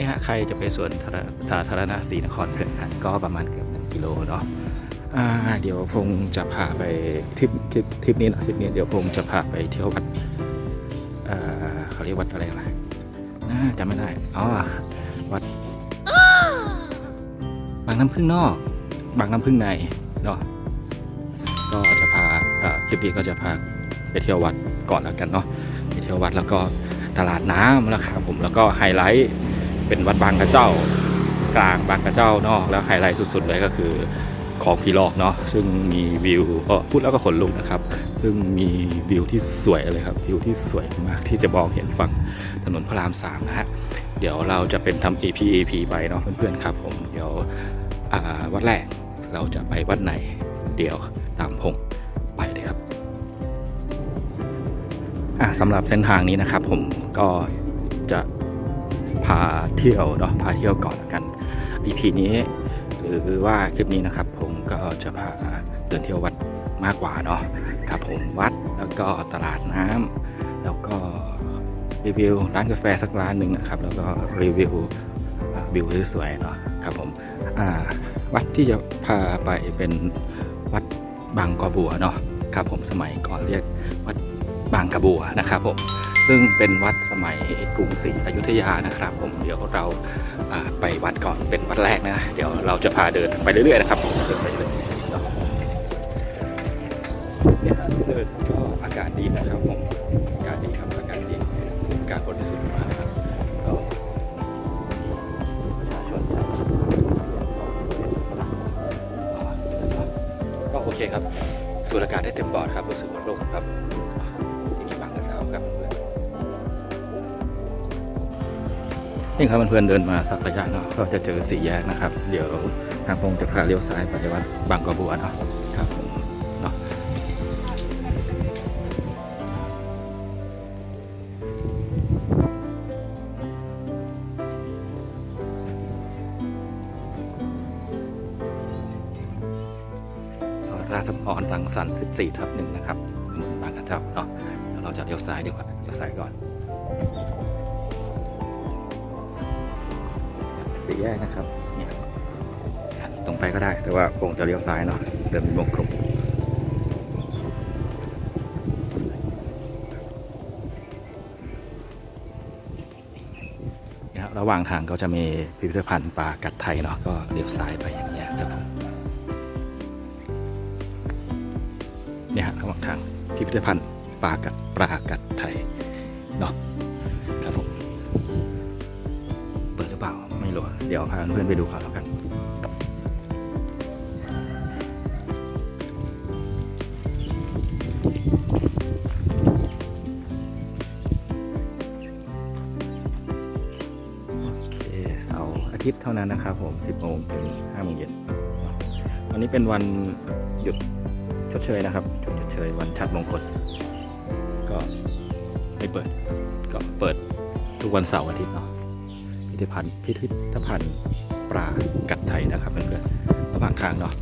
นี่ฮะใครจะไปสวนสาธารณะศรีนครเขื่อนขันก็ประมาณเกือบหนึ่งกิโลเนาะอ่าเดี๋ยวพงจะพาไปทริปทริปทริปนี้นะทริปนี้เดี๋ยวพงจะพาไปเที่ยววัดอ่าเขาเรียกวัดอะไรนะอ่าจำไม่ได้อ๋อวัดบางน้ำพึ่งนอก บางน้ำพึ่งในเนาะก็จะพาอ่อคลิปนี้ก็จะพาไปเที่ยววัดก่อนแล้วกันเนาะไปเที่ยววัดแล้วก็ตลาดน้ำนะครับผมแล้วก็ไฮไลท์ เป็นวัดบางกระเจ้ากลางบางกระเจ้านอกแล้วไฮไลท์สุดๆเลยก็คือของพีลอกเนาะซึ่งมีวิวก็พูดแล้วก็ขนลุกนะครับ ซึ่งมีวิวที่สวยเลยครับวิวที่สวยมากที่จะมองเห็นฝั่งถนนพระรามสามนะฮะเดี๋ยวเราจะเป็นทำ AP AP ไปเนาะเพื่อนๆครับ ผมเดี๋ยววัดแรกเราจะไปวัดไหน เดี๋ยวตามพงไปเลยครับสำหรับเส้นทางนี้นะครับผมก็จะาเที่ยวเนาะพาเที่ยวก่อนกัน EP นี้หรือว่าคลิปนี้นะครับ ผมก็จะพาเดินเที่ยววัดมากกว่าเนาะครับผมวัดแล้วก็ตลาดน้ำแล้วก็รีวิวร้านกาแฟสักร้านหนึ่งนะครับ แล้วก็รีวิววิวสวยๆเนาะครับผมวัดที่จะพาไปเป็นวัดบางกอบัวเนาะครับผมสมัยก่อนเรียกวัดบางกระบัวนะครับผม ซึ่งเป็นวัดสมัยกรุงศรีอยุธยานะครับ ผมเดี๋ยวเราไปวัดก่อนเป็นวัดแรกนะ เดี๋ยวเราจะพาเดินไปเรื่อยๆนะครับผมเดินไปเรื่อยๆเนาะเนี่ยเดินก็อากาศดีนะครับผมอากาศดีครับอากาศดีสูดอากาศบริสุทธิ์มากครับก็ประชาชนก็โอเคครับสูดอากาศได้เต็มปอดครับรู้สึกว่าโล่งครับ นี่ครับเพื่อนๆเดินมาสักระยะเนาะก็จะเจอสี่แยกนะครับ เดี๋ยวทางพงจะพาเลี้ยวซ้ายไปวัดบางกระบัวเนาะครับผมเนาะซอยราชสมพรรังสรรค์14ทับหนึ่งนะครับบางกระเจ้าเนาะเดี๋ยวเราจะเลี้ยวซ้ายเดี๋ยวครับเลี้ยวซ้ายก่อน แยกนะครับเนี่ยตรงไปก็ได้แต่ว่าคงจะเลี้ยวซ้ายเนาะเดินเป็นวงกลมนี่ยระหว่างทางก็จะมีพิพิธภัณฑ์ปลากัดไทยเนาะก็เลี้ยวซ้ายไปอย่างเงี้ยครับผมเนี่ยฮะระหว่างทางพิพิธภัณฑ์ปลากัดปลากัดไทยเนาะ เดี๋ยวพาเพื่อนไปดูก่อนแล้วกันเสาร์อาทิตย์เท่านั้นนะครับผม 10โมงถึง5โมงเย็นวันนี้เป็นวันหยุดชดเชยนะครับชดเชยวันชัดมงคล ก็ไม่เปิด ก็เปิดทุกวันเสาร์อาทิตย์เนาะ ธภัณฑ์พิพิธภัณฑ์ปลากัดไทยนะครับเพื่อนๆระหว่างทางเนาะ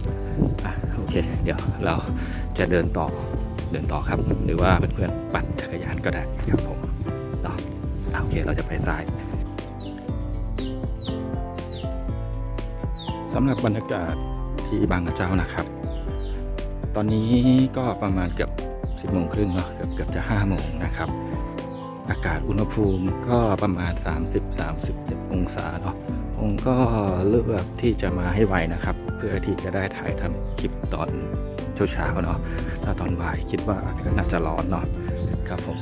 อะโอเค เดี๋ยวเราจะเดินต่อเดินต่อครับ หรือว่าเพื่อนๆปั่นจักรยานก็ได้ครับผมเนาะอะโอเคเราจะไปซ้ายสำหรับบรรยากาศที่บางกระเจ้านะครับ ตอนนี้ก็ประมาณเกือบ 10โมงครึ่งเนาะเกือบเกือบจะ5โมงนะครับ อากาศอุณหภูมิก็ประมาณ 30-37 องศาเนาะผมก็เลือกที่จะมาให้ไวนะครับ เพื่อที่จะได้ถ่ายทำคลิปตอนเช้าๆเนาะถ้าตอนบ่ายคิดว่าอากาศน่าจะร้อนเนาะครับผม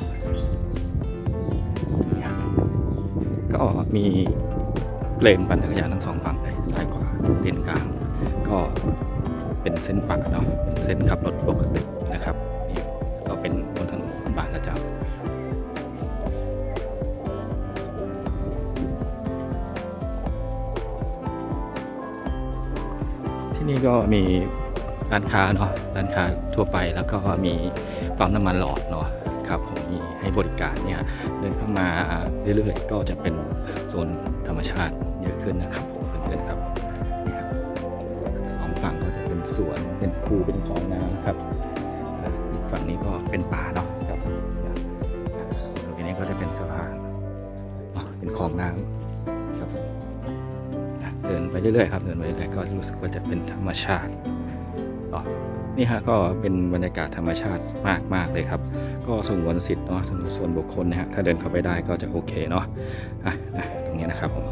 เนี่ยก็มีเลนปั่นจักรยานทั้งสองฝั่งเลยซ้ายขวาเลนกลาง ก็เป็นเส้นปักเนาะเป็นเส้นขับรถปกตินะครับ นี่ก็มีร้านค้าเนาะร้านค้าทั่วไปแล้วก็มีปั๊มน้ำมันหลอดเนาะครับผมมีให้บริการเนี่ยเดินเข้ามาเรื่อยๆ ก็จะเป็นโซนธรรมชาติเยอะขึ้นนะครับผมเพื่อนๆครับเนี่ยสองฝั่งก็จะเป็นสวนเป็นคูเป็นคลองน้ำครับ อีกฝั่งนี้ก็เป็นป่าเนาะครับตรงนี้ก็จะเป็นสะพานเป็นคลองน้ำ เดินไปเรื่อยๆครับเดินไปเรื่อยๆก็รู้สึกว่าจะเป็นธรรมชาติออนี่ฮะก็เป็นบรรยากาศธรรมชาติมากๆเลยครับ ก็สงวนสิทธิ์เนาะส่วนบุคคลนะฮะถ้าเดินเข้าไปได้ก็จะโอเคเนาะอะนะตรงนี้นะครับผม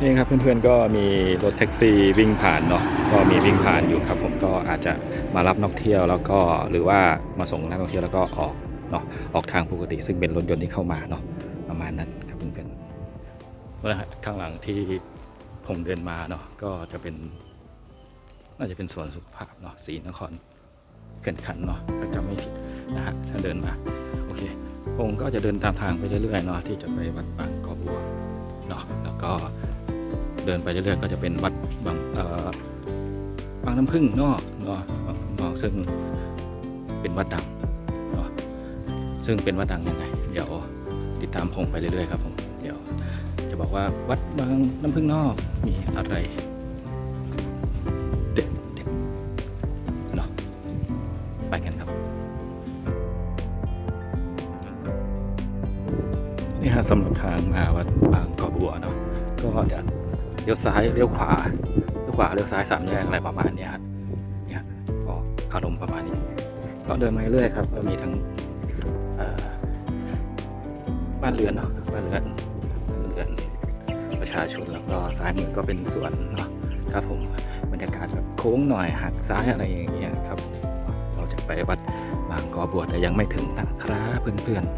นี่ครับเพื่อนๆก็มีรถแท็กซี่วิ่งผ่านเนาะก็มีวิ่งผ่านอยู่ครับ ผมก็อาจจะมารับนักท่องเที่ยวแล้วก็หรือว่ามาส่งนักท่องเที่ยวแล้วก็ออกเนาะออกทางปกติ ซึ่งเป็นรถยนต์ที่เข้ามาเนาะประมาณนั้นครับเพื่อนๆ นะฮะข้างหลังที่ผมเดินมาเนาะก็จะเป็น น่าจะเป็นสวนสุขภาพเนาะศรีนครเกินขันเนาะถ้าจำไม่ผิดนะฮะถ้าเดินมาโอเคผมก็จะเดินตามทางไปเรื่อยๆเนาะที่จะไปวัดบางกอบัวเนาะแล้วก็เดินไปเรื่อยๆก็จะเป็นวัดบางเอ่อบางน้ำพึ่งนอกเนาะบางน้ำพึ่งนอกซึ่งเป็นวัดดังเนาะซึ่งเป็นวัดดังยังไง เดี๋ยวติดตามผมไปเรื่อยๆครับผม บอกว่าวัดบางน้ำพึ่งนอกมีอะไรเด็ดเด็ดเนาะไปกันครับ นี่ฮะสำหรับทางมาวัดบางกอบัวเนาะก็จะเลี้ยวซ้ายเลี้ยวขวาเลี้ยวขวาเลี้ยวซ้ายสามแยกอะไรประมาณนี้ยฮะเนี่ยก็อารมณ์ประมาณนี้ก็เดินมาเรื่อยครับก็มีทั้งบ้านเรือนเนาะบ้านเรือน ประชาชนแล้วก็ซ้ายมือก็เป็นสวนเนาะครับผมบรรยากาศแบบโค้งหน่อยหักซ้ายอะไรอย่างเงี้ยครับ เราจะไปวัดบางกอบัวแต่ยังไม่ถึงนะครับเพื่อนๆ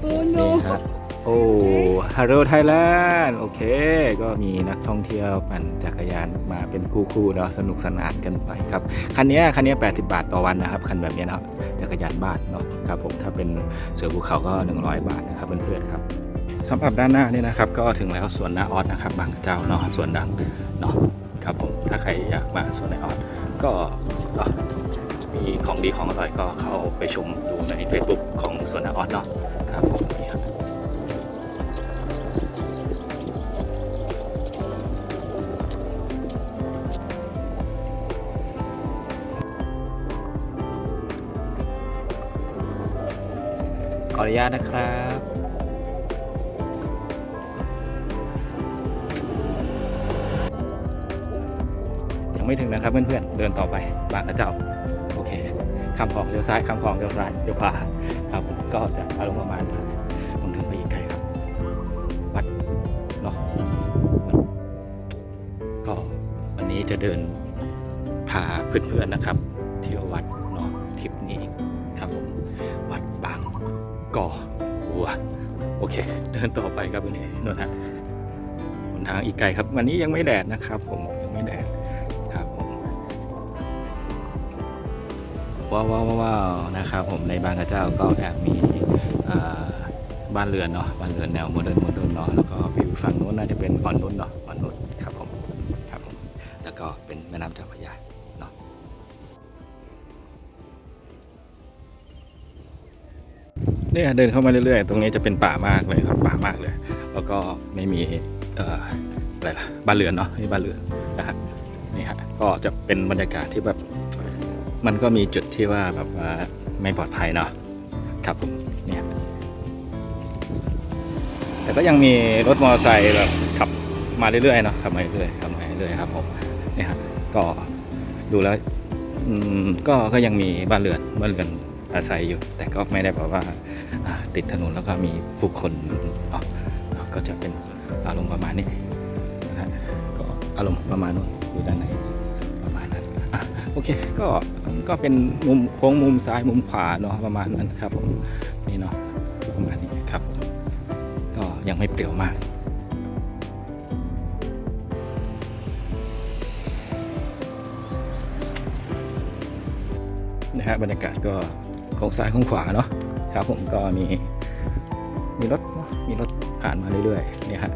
โนนี่ฮะโอ้ฮัลโหลไทยแลนด์โอเค ก็มีนักท่องเที่ยวปั่นจักรยานมาเป็นคู่ๆเนาะสนุกสนานกันไปครับ คันนี้คันนี้80 บาทต่อวันนะครับ คันแบบนี้นะครับจักรยานบ้านเนาะครับผมถ้าเป็นเสือภูเขาก็ 100 บาทนะครับเพื่อนๆครับ สำหรับด้านหน้านี่นะครับ ก็ถึงแล้วสวนนาออสนะครับ บางเจ้าเนาะสวนดังเนาะครับผมถ้าใครอยากมาสวนนาออสก็มีของดีของอร่อยก็เข้าไปชมดูใน Facebook ของสวนนาออสเนาะครับผมนี่ครับขออนุญาตนะครับ ไม่ถึงนะครับเพื่อนๆเดินต่อไปบางกระเจ้าโอเคคำของเลี้ยวซ้ายคำของเลี้ยวซ้ายเลี้ยวขวาครับผมก็จะอารมณ์ประมาณผมเดินไปอีกไกลครับวัดเนาะก็วันนี้จะเดินพาเพื่อนๆนะครับ เที่ยววัดเนาะทริปนี้ครับผมวัดบางก่อหัวโอเค เดินต่อไปครับวันนี้นู่นฮะหนทางอีกไกลครับ วันนี้ยังไม่แดดนะครับ ผมยังไม่แดด ว้าวว้าวว้าวนะครับผมในบางกระเจ้าก็แอบมีบ้านเรือนเนาะบ้านเรือนแนวโมเดิร์นโมเดิร์นเนาะแล้วก็วิวฝั่งนู้นน่าจะเป็นอ่อนนุนเนาะอ่อนนุนครับผมครับผมแล้วก็เป็นแม่น้ำเจ้าพระยาเนาะเนี่ยเดินเข้ามาเรื่อยๆ ตรงนี้จะเป็นป่ามากเลยครับป่ามากเลย แล้วก็ไม่มีอะไรล่ะบ้านเรือนเนาะไม่บ้านเรือนนะฮะนี่ฮะก็จะเป็นบรรยากาศที่แบบ มันก็มีจุดที่ว่าแบบว่าไม่ปลอดภัยเนาะครับผมเนี่ยแต่ก็ยังมีรถมอเตอร์ไซค์แบบขับมาเรื่อยๆเนาะขับมาเรื่อยๆขับมาเรื่อยๆครับผมเนี่ยฮะก็ดูแล้วอืมก็ก็ยังมีบ้านเรือนบ้านเรือนอาศัยอยู่ แต่ก็ไม่ได้แบบว่าติดถนนแล้วก็มีผู้คนก็จะเป็นอารมณ์ประมาณนี้นะฮะก็อารมณ์ประมาณนู้นอยู่ด้านใน โอเคก็ก็เป็นมุมโค้งมุมซ้ายมุมขวาเนาะประมาณนั้นครับผมนี่เนาะประมาณนี้ครับก็ยังไม่เปลี่ยวมากนะฮะบรรยากาศก็โค้งซ้ายโค้งขวาเนาะครับผมก็มีมีรถมีรถผ่านมาเรื่อยๆเนี่ยฮะ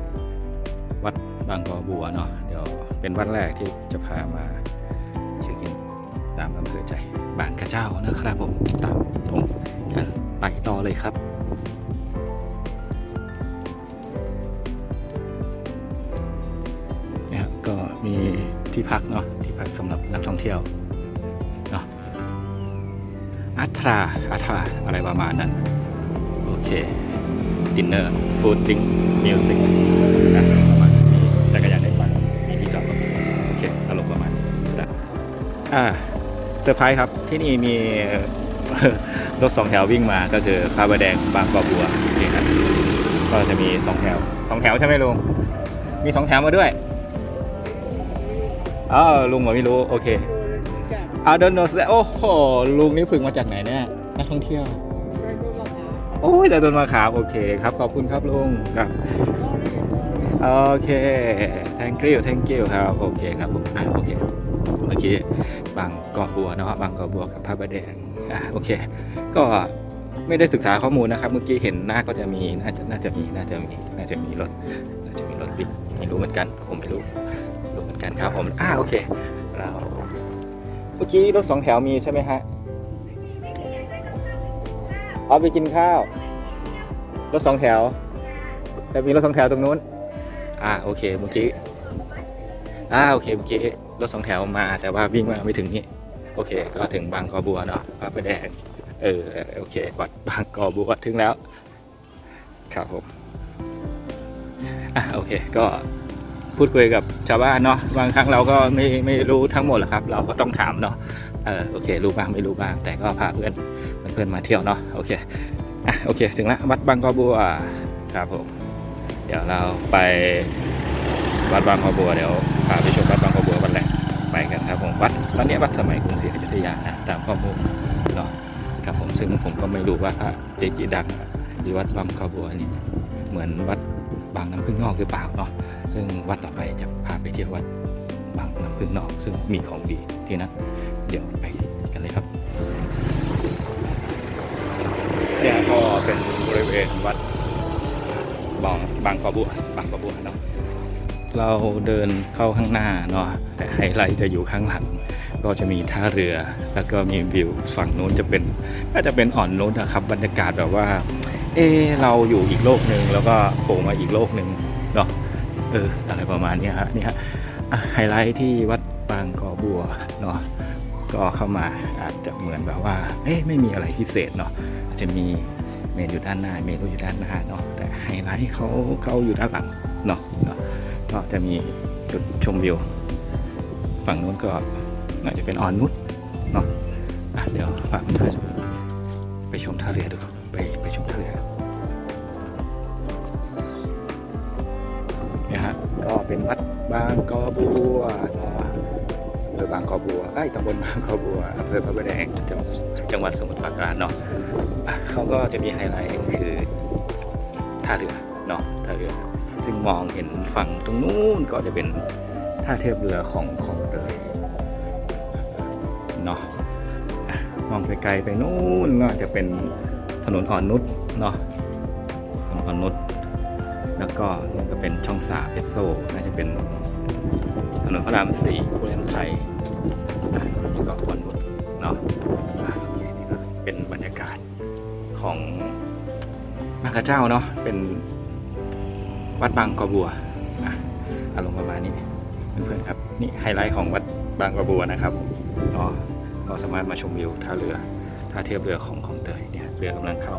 วัดบางกอบัวเนาะเดี๋ยวเป็นวัดแรกที่จะพามา ตามอำเภอใจบางกระเจ้านะครับผมตามผมไปต่อเลยครับเนี่ยฮะก็มีที่พักเนาะที่พักสำหรับนักท่องเที่ยวเนาะอัตราอัตราอะไรประมาณนั้น โอเคดินเนอร์ฟู้ดดิ้งมิวสิกประมาณนี้จักรยานได้ปั่นมีที่จอดรถโอเคอารมณ์ประมาณนี้นอ่า ซอร์ไพรส์ครับที่นี่มีรถสองแถววิ่งมาก็คือพระประแดงบางกอกบัวโอเคครับก็จะมีสองแถวสองแถวใช่ไหมลุงมีสองแถวมาด้วยอ้าวลุงบอกไม่รู้โอเคอาเดนโนสโอ้โหลุงนี่ฝึกมาจากไหนเนี่ยนักท่องเที่ยวโอ้ยแต่โดนมาขาโอเคครับขอบคุณครับลุงครับโอเค thank you thank you ครับโอเคครับผมอะโอเคเมื่อกี้ บางกอบัวเนาะบางกอบัวกับพระประแดงอะโอเค ก็ไม่ได้ศึกษาข้อมูลนะครับ เมื่อกี้เห็นหน้าก็จะมีน่าจะน่าจะมีน่าจะมีน่าจะมีรถน่าจะมีรถบิ๊กไม่รู้เหมือนกัน ผมไม่รู้รู้เหมือนกันครับผมอ่าโอเค เราเมื่อกี้รถสองแถวมีใช่ไหมฮะเอาไปกินข้าว รถสองแถวแต่มีรถสองแถวตรงนู้น อ่าโอเคเมื่อกี้อ่าโอเคเมื่อกี้ รถสองแถวมา แต่ว่าวิ่งมาไม่ถึงนี่โอเค ก็ถึงบางกอบัวเนาะพระประแดงเออโอเควัดบางกอบัวถึงแล้ว ครับผมอะโอเค ก็พูดคุยกับชาวบ้านเนาะบางครั้งเราก็ไม่ไม่รู้ทั้งหมดหรอกครับ เราก็ต้องถามเนาะเออโอเค รู้บ้างไม่รู้บ้าง แต่ก็พาเพื่อนเพื่อนมาเที่ยวเนาะโอเคอะโอเค ถึงแล้ววัดบางกอบัวครับผมเดี๋ยวเราไปวัดบางกอบัวเดี๋ยวพาไปชมวัด ตอนนี้วัดสมัยกรุงศรีอยุธยานะตามข้อมูลเนาะครับผมซึ่งผมก็ไม่รู้ว่าพระเจดีย์ดังที่วัดบางกอบัวนี่เหมือนวัดบางน้ำพึ่งนอกหรือเปล่าเนาะซึ่งวัดต่อไปจะพาไปเที่ยววัดบางน้ำพึ่งนอก ซึ่งมีของดีที่นั่นเดี๋ยวไปกันเลยครับเนี่ยก็เป็นบริเวณวัดบางบางกอบัวบางกอบัวเนาะเราเดินเข้าข้างหน้าเนาะแต่ไฮไลท์จะอยู่ข้างหลัง ก็จะมีท่าเรือ แล้วก็มีวิวฝั่งนู้นจะเป็นน่าจะเป็นอ่อนนู้นนะครับ บรรยากาศแบบว่า เออเราอยู่อีกโลกหนึ่งแล้วก็โผล่มาอีกโลกหนึ่งเนาะเอออะไรประมาณนี้ฮะนี่ฮะไฮไลท์ที่วัดบางกอบัวเนาะก็เข้ามาอาจจะเหมือนแบบว่า เอ๊ะไม่มีอะไรพิเศษเนาะจะมีเมนอยู่ด้านหน้าเมนูอยู่ด้านหน้าเนาะแต่ไฮไลท์เขาเขาอยู่ด้านหลังเนาะเนาะก็จะมีจุดชมวิว ฝั่งนู้นก็าจะเป็นอ่อนนุชเนาะเดี๋ยวพาเพื่อนๆไปชมท่าเรือดูไปไปชมท่าเรือเนี่ยฮะก็เป็นวัดบางกอบัวเนาะอำเภอบางกอบัวไอ้ตำบลบางกอบัวอำเภอพระประแดงจังหวัดจังหวัดสมุทรปราการเนาะอะเขาก็จะมีไฮไลท์คือท่าเรือเนาะท่าเรือซึ่งมองเห็นฝั่งตรงนู้นก็จะเป็นท่าเทียบเรือของของเตย เนาะมองไกลๆไปนู้นก็จะเป็นถนนอ่อนนุชเนาะถนนอ่อนนุชแล้วก็นี่ก็เป็นช่องสาเอสโซน่าจะเป็นถนนพระรามสี่กุเรนไทยอะนี่ก็อ่อนนุชเนาะเคนี่ก็เป็นบรรยากาศของบางกระเจ้าเนาะเป็นวัดบางกอบัวอะอารมณ์ประมาณนี้เพื่อนๆครับนี่ไฮไลท์ของวัดบางกอบัวนะครับก็ เราสามารถมาชมวิวท่าเรือท่าเทียบเรือของของเตยเนี่ยเรือกำลังเข้า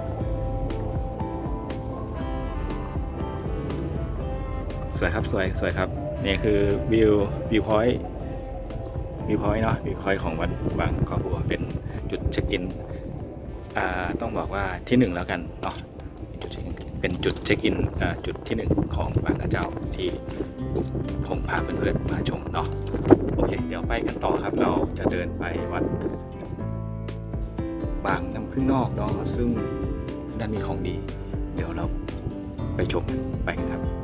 สวยครับสวยสวยครับนี่คือวิววิวพอยต์วิวพอยต์เนาะวิวพอยต์ของวัดบางกอบัวเป็นจุดเช็คอินอ่าต้องบอกว่าที่หนึ่งแล้วกันเนาะเป็นจุดเช็คอินเป็นจุดเช็คอินจุดที่หนึ่งของบางกระเจ้าที่ผมพาเพื่อนๆมาชมเนาะ โอเค เดี๋ยวไปกันต่อครับ เราจะเดินไปวัดบางน้ำพึ่งนอกเนาะซึ่งด้านมีของดี เดี๋ยวเราไปชมกันไปครับ